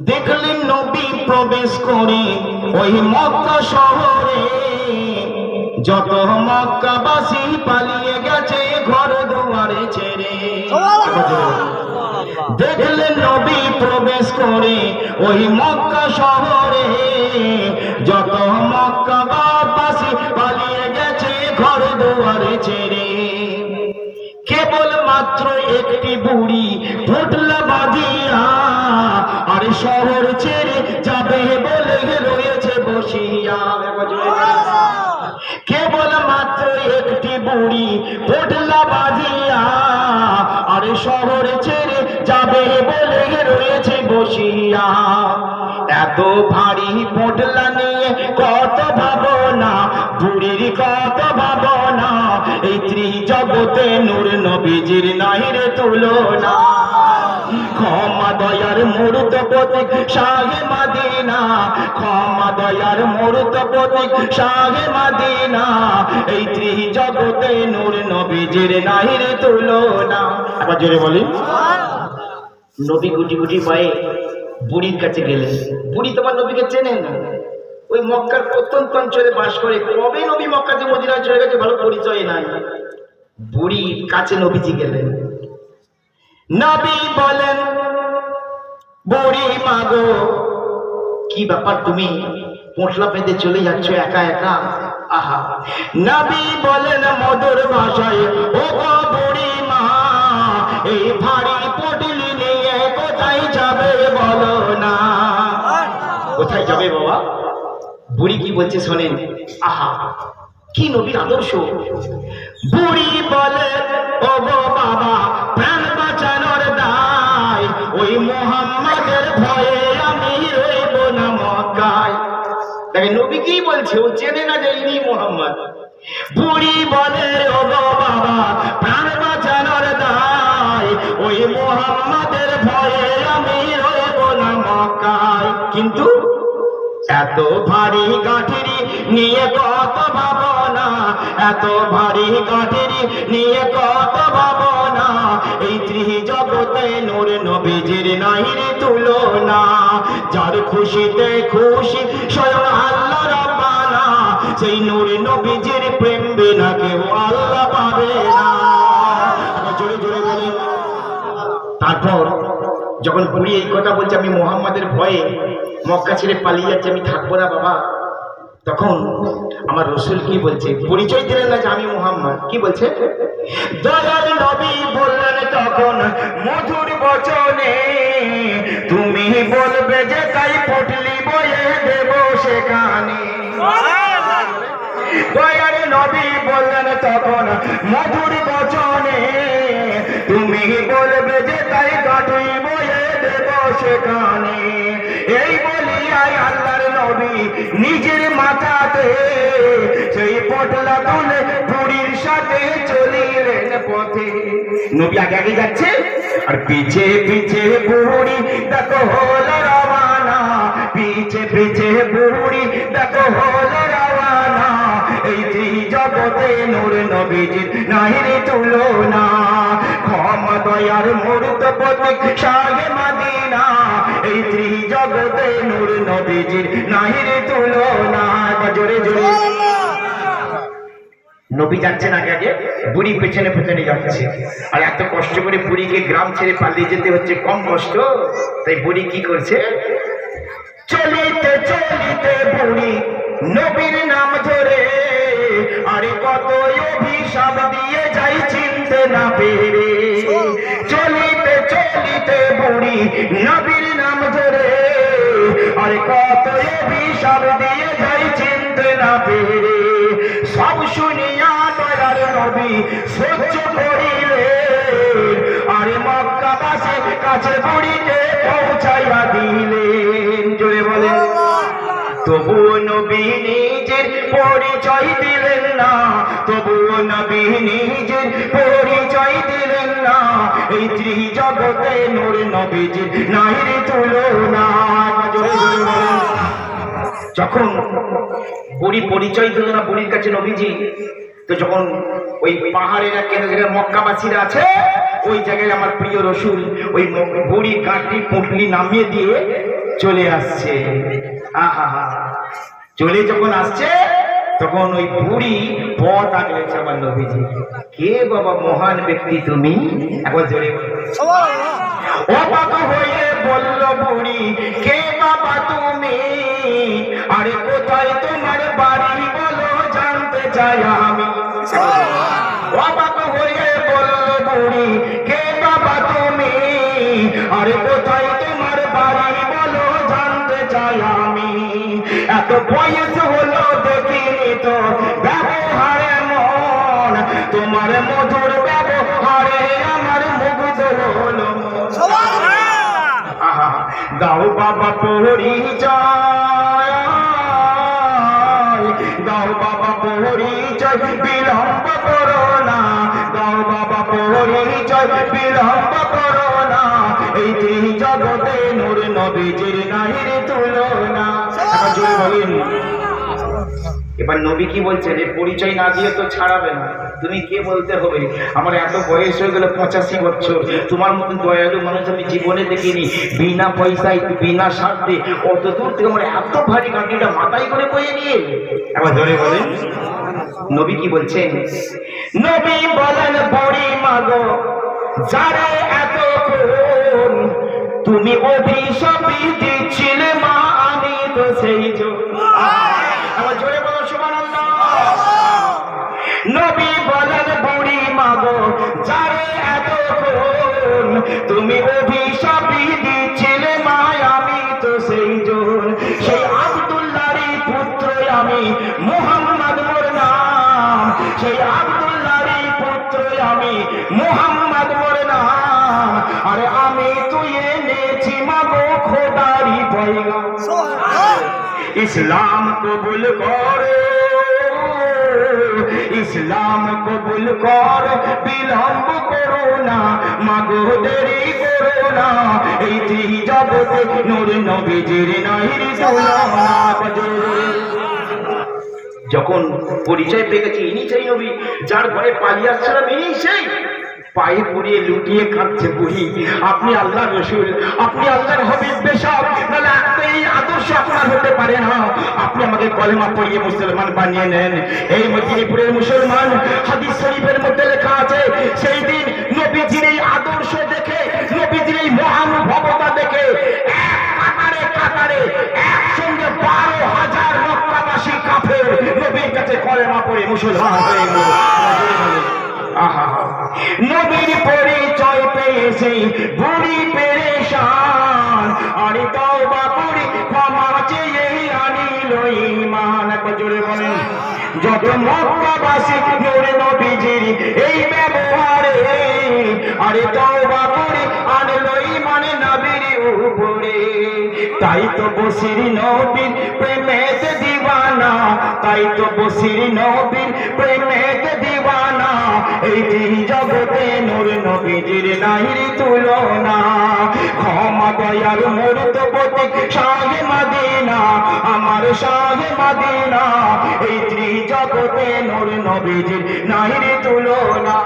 দেখলেন নবী প্রবেশ করে ওই মক্কা শহরে। যত মক্কাবাসী পালিয়ে গেছে ঘর দুয়ারে ছেড়ে। দেখলেন নবী প্রবেশ করে ওই মক্কা শহরে। যত মক্কাবাসী মাত্র একটি বুড়ি ফুটলা বাঁধিয়া আর শহর ছেড়ে যাবে বলে রয়েছে বসিয়া। কেবল মাত্র একটি বুড়ি ফুটলা বাঁধিয়া আর শহর ছেড়ে যাবে বলে রয়েছে বসিয়া। এত ভারী পোটলা নিয়ে কত ভাবনা, বুড়ির এই ত্রিজগতে নূর নবীজির নাহির তুলনা ক্ষমা দয়ার মূর্ত প্রতীক শাহে মাদিনা। ক্ষমা দয়ার মূর্ত প্রতীক শাহে মাদিনা। এই ত্রিজগতে নূর নবীজির নাহির তুলনা আবার জোরে বলি। নবী গুটি গুটি পায়ে বুড়ির কাছে গেলেন। বুড়ি তোমার নবীকে চেনেন না। ওই মক্কার প্রত্যন্ত অঞ্চলে বাস করে। কবে নবী মক্কাতে মদিনায় চলে গেছে ভালো পরিচয় নাই। বুড়ির কাছে নবীজি গেলেন। নবী বলেন বুড়ি মাগো কি ব্যাপার তুমি? পোটলা পেতে চলে যাচ্ছ একা একা? আহা। নবী বলেন মধুর ভাষায় ও গো বুড়ি মা এই ভারী পটলি নিয়ে কোথায় যাবে বলো না? কোথায় যাবে বাবা? বুড়ি কি বলছে শোনেন। আহা। কি নবীর আদর্শ? বুড়ি বলে ও বাবা, প্রাণ বাঁচানোর দায়, ওই মোহাম্মদের ভয়ে আমি রইব না মক্কায়। দেখেন, নবী কি বলছে? ও চেনে না যে ইনি মোহাম্মদ। বুড়ি বলে ও বাবা, প্রাণ বাঁচানোর দায়, ওই মোহাম্মদের ভয়ে আমি রইব না মক্কায়। কিন্তু এত ভারী কাঠেরি নিয়ে কত ভাবনা এত ভারী কাঠেরি নিয়ে কত ভাবনা এই ত্রিজগতে নূর নবীজির নাহির তুলনা। যার খুশিতে খুশি স্বয়ং আল্লাহ রাব্বানা। সেই নূর নবীজির প্রেম বিনা কেউ আল্লাহ পাবে না। জোরে জোরে বলেন। তারপর যখন বুড়ি এই কথা বলছে আমি মোহাম্মদের ভয়ে মক্কা ছেড়ে পালিয়ে যাচ্ছে আমি থাকব না বাবা। তখন আমার রসুল কি বলছে? পরিচয় দিলেন না যে আমি মোহাম্মদ। কি বলছে? দয়াল নবী বললেন তখন মধুর বচনে তুমি বলবে যে তাই পটলি বয়ে দেব সেখানে? দয়ার নবী বললেন তখন মধুর বচনে তুমি বলবে যে তাই কাটুই সেখানে। এই বলিয়াই আল্লাহর নবী নিজের মাথাতে সেই পটলা তুলে বুড়ির সাথে চলিলেন পথে। নবী আগে আগে যাচ্ছে। আর পিছে পিছে বুড়ি, দেখো হলো রওয়ানা। পিছে পিছে বুড়ি, দেখো হলো রওয়ানা। এই জগতে নূর নবীজির নাহিরে তুলনা। ক্ষমা দয়ার মূর্ত প্রতীক শাহে মাদিনা। এই জগতে নূর নবীজির নাহিরে তুলনা। জোরে জোরে নবী যাচ্ছেন আগে আগে, বুড়ি পেছনে পেছনে যাচ্ছে। আর এত কষ্ট করে বুড়িকে গ্রাম ছেড়ে পালিয়ে যেতে হচ্ছে, কম কষ্ট। তাই বুড়ি কি করছে? চলিতে চলিতে বুড়ি নবীর নাম ধরে। আরে কত অভিশাপ দিয়ে যাই চিনতে না পেরে। নবীর নাম ধরে। আরে কত অভিশাপ দিয়ে যাই চিনতে না পেরে। সব শুনিয়া দয়ার নবী সহ্য করিলে। আরে মক্কাবাসী কাছে বুড়িকে পৌঁছাইয়া দিলেন। জোরে বলেন। তবুও নবী নিজের পরিচয় দিলেন না। তবুও নবী নিজের পরিচয় দিলেন না। এই ত্রিজগতে নূর নবীজির নাহির তুলনা। যখন বুড়ি পরিচয় দিল না বুড়ির কাছে নবীজি, তো যখন ওই পাহাড়ের এক কেন্দ্র যেখানে মক্কাবাসীরা আছে, ওই জায়গায় আমার প্রিয় রসুল ওই বুড়ি কাঠি পুঁটলি নামিয়ে দিয়ে চলে আসছে। আহা। চলে যখন আসছে তখন ওই বুড়ি পথ আগলেছে আমার নবীজি। কে বাবা মহান ব্যক্তি তুমি? এখন জোরে হয়ে বলল বুড়ি, কে বাবা তুমি? আরে কোথায় তোমার বাড়ি বলো জানতে চাই আমি। অবাক হয়ে বলল বুড়ি, কে বাবা তুমি? আরে কোথায় তোমার বাড়ি বলো জানতে চাই আমি। এত বয়স হলো দেখিনি ব্যবহারে মন তোমার মধুর ব্যবহারে আমার মুগ্ধ হলো দাও বাবা পরিচয়। দাও বাবা পরিচয় বিলম্ব করো না। দাও বাবা পরিচয় বিলম্ব করো না। এই জগতে নূর নবীজির নাহির তুলনা। বলেন। এবার নবী কি বলছে এর পরিচয় না দিয়ে তো ছাড়াবে না। তুমি কে বলতে হবে? আমার এত বয়স হয়ে গেল, পঁচাশি বছর। তোমার মতন দয়ালু মানুষ আমি জীবনে দেখিনি। বিনা পয়সায়, বিনা স্বার্থে অত দূর থেকে আমার এত ভারী গাড়িটা মাথায় করে বয়ে নিয়ে এবার ধরে বলেন নবী কি বলছেন? নবী বলেন, বড়ি মাগো, যারে এত তুমি অভিশাপই দিচ্ছিলে তুমি অভিশাপই দিচ্ছিলে মায় আমি তো সেই জন সেই পুত্র আমি মুহাম্মদ মোর নাম। সেই পুত্র আমি মুহাম্মদ মোর নাম। আরে আমি তুই এনেছি মাগো খোদারি পয়গা ইসলাম কবুল করো। ইসলাম কবুল কর, বিলম্ব করো না, মাগো দেরি করো না। এই তিন জগতে নূর নবীজির নাহির যখন পরিচয় পেয়ে গেছি, ইনি সেই নবী যার ঘরে পালিয়ে আসছিলাম, ইনি সেই পায়ে পড়িয়ে লুটিয়ে কাঁদছে বুড়ি। আপনি আল্লাহ রসুল, আপনি আল্লাহর হবিব বেশক নাহলে এই আদর্শ আপনার হতে পারে না। আপনি আমাকে কলেমা পড়িয়ে মুসলমান বানিয়ে নেন। এই মদিনীপুরের মুসলমান, হাদিস শরীফের মধ্যে লেখা আছে, সেই দিন নবীজির এই আদর্শ দেখে, নবীজির এই মহানুভবতা দেখে, এক কাতারে কাতারে, একসঙ্গে বারো হাজার মক্কাবাসী কাফের নবীর কাছে কলেমা পড়ে মুসলমান হয়ে আহা। নবীর পরিচয় পেয়েছে, বুড়ি পেরেশান। আরে তওবা করে ক্ষমা চেয়ে আনিল একবার জোরে বলেন যত মক্কাবাসী নূরে নবীজির এই ব্যবহারে, আরে তওবা করে আনলো ঈমান নবীর উপরে। তাই তো বসির নবীর প্রেমেতে দিবানা, তাই তো বসির নবীর প্রেমেতে দিওয়ানা এই তিন জগতে নূর নবীজির নাহির তুলনা। ক্ষমা, দয়ার মূর্ত প্রতীক শাহে মাদিনা, আমার শাহে মাদিনা। এই ত্রি জগতে নূর নবীজির নাহির তুলনা।